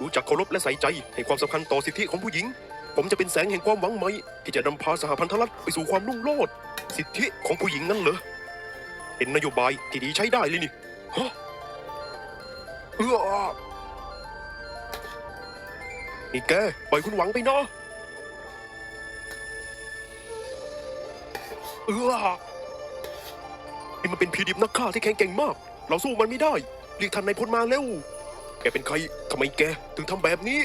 รู้จักเคารพและใส่ใจให้ความสำคัญต่อสิทธิของผู้หญิง ผมจะเป็นแสงแห่งความหวังใหม่ที่จะนำพาสหพันธรัฐไปสู่ความรุ่งโรจน์สิทธิของผู้หญิงนั่นเหรอเป็นนโยบายที่ดีใช้ได้เลยนี่ฮะเออนี่แกปล่อยคุณหวังไปเนาะเออนี่มันเป็นพีดิบนักฆ่าที่แข็งแกร่งมาก เราสู้มันไม่ได้เรียกท่านนายพลมาเร็ว กเป็นใครทำไมแกถึงทำแบบนี้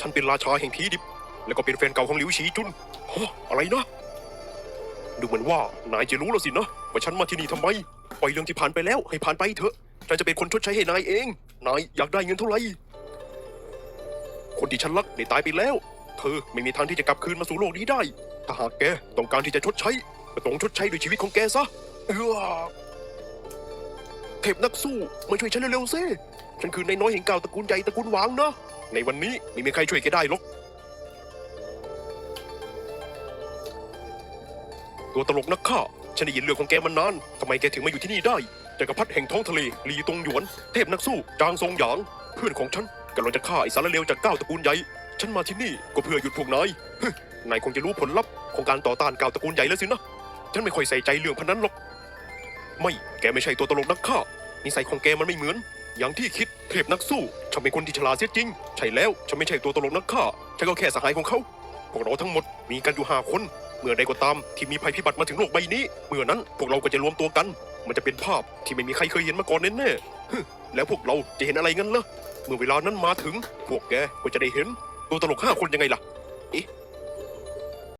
ท่านเป็นราชาแห่งผีดิบ แล้วก็เป็นแฟนเก่าของหลิวฉีจุนฮะอะไรนะ ดูเหมือนว่านายจะรู้แล้วสินะว่าฉันมาที่นี่ทำไม ปล่อยเรื่องที่ผ่านไปแล้วให้ผ่านไปเถอะฉันจะเป็นคนชดใช้ให้นายเอง นายอยากได้เงินเท่าไหร่ คนที่ฉันรักได้ตายไปแล้ว เธอไม่มีทางที่จะกลับคืนมาสู่โลกนี้ได้ ถ้าหากแกต้องการที่จะชดใช้ก็ต้องชดใช้ด้วยชีวิตของแกซะเออ เทพนักสู้มาช่วยฉันเร็วๆสิฉันคือนายน้อยแห่งเก่าตระกูลใหญ่ตระกูลหวางนะ ในวันนี้ไม่มีใครช่วยแกได้หรอก ตัวตลกนักฆ่า ฉันได้ยินเรื่องของแกมานาน ทำไมแกถึงมาอยู่ที่นี่ได้ จักรพรรดิแห่งท้องทะเลลีตงหยวน เทพนักสู้ จางทรงหยาง เพื่อนของฉันกำลังจะฆ่าไอ้สารเลวจากเก้าตระกูลใหญ่ ฉันมาที่นี่ก็เพื่อหยุดพวกนายนายคงจะรู้ผลลัพธ์ของการต่อต้านเก้าตระกูลใหญ่แล้วสินะ ฉันไม่ค่อยใส่ใจเรื่องพนันหรอก ไม่ แกไม่ใช่ตัวตลกนักฆ่า นิสัยของแกมันไม่เหมือน อย่างที่คิด เทพนักสู้ ฉันเป็นคนที่ฉลาดเสียจริง ใช่แล้ว ฉันไม่ใช่ตัวตลกนักฆ่า ฉันก็แค่สหายของเขา พวกเราทั้งหมดมีกันอยู่ห้าคน เมื่อใดก็ตามที่มีภัยพิบัติมาถึงโลกใบนี้ เมื่อนั้นพวกเราก็จะรวมตัวกัน มันจะเป็นภาพที่ไม่มีใครเคยเห็นมาก่อนแน่ๆฮึแล้วพวกเราจะเห็นอะไรงั้นล่ะ เมื่อเวลานั้นมาถึง พวกแกก็จะได้เห็น ตัวตลกห้าคนยังไงล่ะ